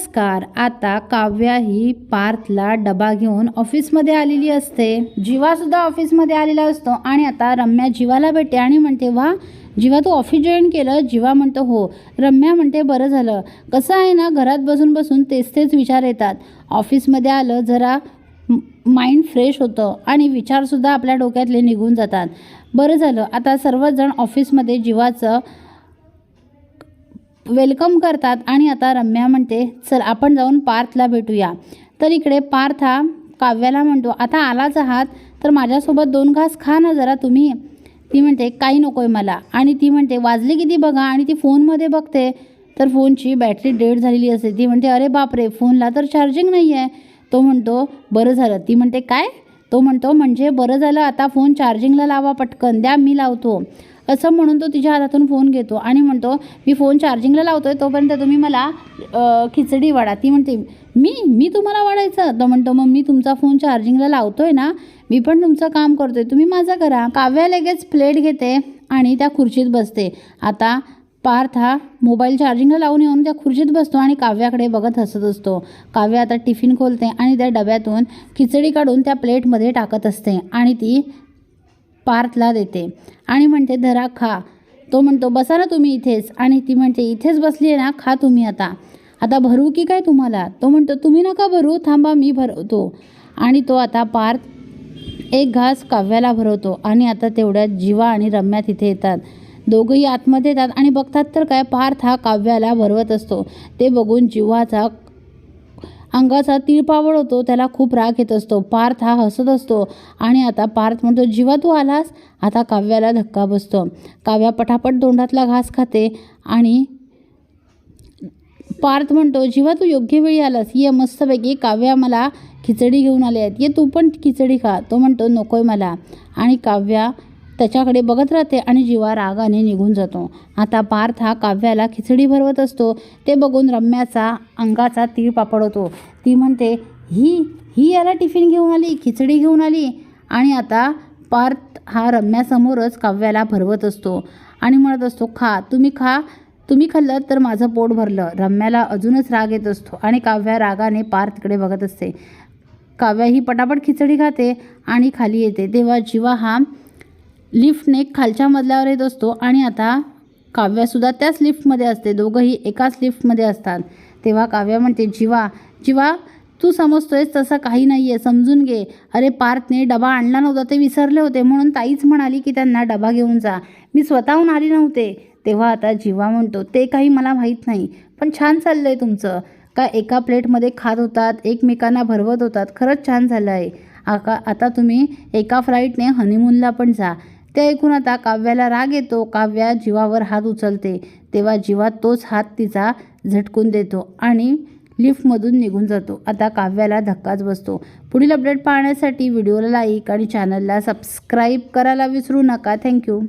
नमस्कार. आता काव्या ही पार्थला डबा घेऊन ऑफिसमध्ये आलेली असते. जीवा सुद्धा ऑफिसमध्ये आलेला असतो आणि आता रम्या जीवाला भेटते आणि म्हणते वा जीवा तू ऑफिस जॉईन केलं? जीवा म्हणतो हो. रम्या म्हणते बरं झालं. कसं आहे ना घरात बसून बसून तेच तेच विचार येतात. ऑफिसमध्ये आलं जरा माइंड फ्रेश होतं आणि विचारसुद्धा आपल्या डोक्यातले निघून जातात. बरं झालं. आता सर्वजण ऑफिसमध्ये जीवाचं वेलकम करतात. आणि आता रम्या म्हणते चल आपण जाऊन पार्थला भेटूया. तर इकडे पार्थ हा काव्याला म्हणतो आता आलाच आहात तर माझ्यासोबत दोन घास खा ना जरा तुम्ही. ती म्हणते काही नको आहे मला. आणि ती म्हणते वाजले किती बघा. आणि ती फोनमध्ये बघते तर फोनची बॅटरी डेड झालेली असते. ती म्हणते अरे बापरे फोनला तर चार्जिंग नाही आहे तो म्हणतो बरं झालं. ती म्हणते काय? तो म्हणतो म्हणजे बरं झालं आता फोन चार्जिंगला लावा पटकन द्या मी लावतो. असं म्हणून तो तिच्या हातातून फोन घेतो आणि म्हणतो मी फोन चार्जिंगला लावतोय तोपर्यंत तुम्ही मला खिचडी वाढा. ती म्हणते मी मी तुम्हाला वाढायचं? तो म्हणतो मग मी तुमचा फोन चार्जिंगला लावतोय ना मी पण तुमचं काम करतोय तुम्ही माझं करा. काव्या लगेच प्लेट घेते आणि त्या खुर्चीत बसते. आता पार्थ हा मोबाईल चार्जिंगला लावून येऊन त्या खुर्चीत बसतो आणि काव्याकडे बघत हसत असतो. काव्य आता टिफिन खोलते आणि त्या डब्यातून खिचडी काढून त्या प्लेटमध्ये टाकत असते आणि ती पार्थला देते. आणि म्हणते धरा खा. तो म्हणतो बसा ना तुम्ही इथेच. आणि ती म्हणते इथेच बसली आहे ना खा तुम्ही आता. आता भरू की काय तुम्हाला? तो म्हणतो तुम्ही नका भरू थांबा मी भरवतो. आणि तो आता पार्थ एक घास काव्याला भरवतो. आणि आता तेवढ्यात जीवा आणि रम्या तिथे येतात. दोघंही आतमध्ये येतात. आणि बघतात तर काय पार्थ हा काव्याला भरवत असतो. ते बघून जीवाचा अंगाचा तिळपावळ होतो त्याला खूप राग येत असतो. पार्थ हा हसत असतो आणि आता पार्थ म्हणतो जीवा तू आलास? आता काव्याला धक्का बसतो. काव्या पटापट तोंडातला घास खाते आणि पार्थ म्हणतो जेव्हा तू योग्य वेळी आलास. ये मस्तपैकी काव्या मला खिचडी घेऊन आले आहेत. ये तू पण खिचडी खा. तो म्हणतो नकोय मला. आणि काव्या त्याच्याकडे बघत राहते आणि जीवा रागाने निघून जातो. आता पार्थ हा काव्याला खिचडी भरवत असतो. ते बघून रम्याचा अंगाचा तीळ पापड होतो ती म्हणते ही ही याला टिफिन घेऊन आली खिचडी घेऊन आली. आणि आता पार्थ हा रम्यासमोरच काव्याला भरवत असतो आणि म्हणत असतो खा तुम्ही खा तुम्ही खाल्लं तर माझं पोट भरलं. रम्याला अजूनच राग येत असतो आणि काव्या रागाने पार्थकडे बघत असते. काव्या ही पटापट खिचडी खाते आणि खाली येते. तेव्हा जीवा हा लिफ्टने खालच्या मजल्यावर येत असतो आणि आता काव्यासुद्धा त्याच लिफ्टमध्ये असते. दोघंही एकाच लिफ्टमध्ये असतात. तेव्हा काव्या म्हणते जीवा जीवा तू समजतोयस तसं काही नाही आहे समजून घे. अरे पार्थने डबा आणला नव्हता ते विसरले होते. म्हणून ताईच म्हणाली की त्यांना डबा घेऊन जा. मी स्वतःहून आली नव्हते. तेव्हा आता जीवा म्हणतो ते काही मला माहीत नाही पण छान चाललं आहे तुमचं. का एका प्लेटमध्ये खात होतात एकमेकांना भरवत होतात? खरंच छान झालं आहे आका आता तुम्ही एका फ्लाईटने हनीमूनला पण जा. ते ऐकून आता काव्याला राग येतो. काव्या जीवावर हात उचलते. तेव्हा जीवा तोच हात तिचा झटकून देतो आणि लिफ्टमधून निघून जातो. आता काव्याला धक्काच बसतो. पुढील अपडेट पाहण्यासाठी व्हिडिओला लाईक आणि चॅनलला सबस्क्राईब करायला विसरू नका. थँक्यू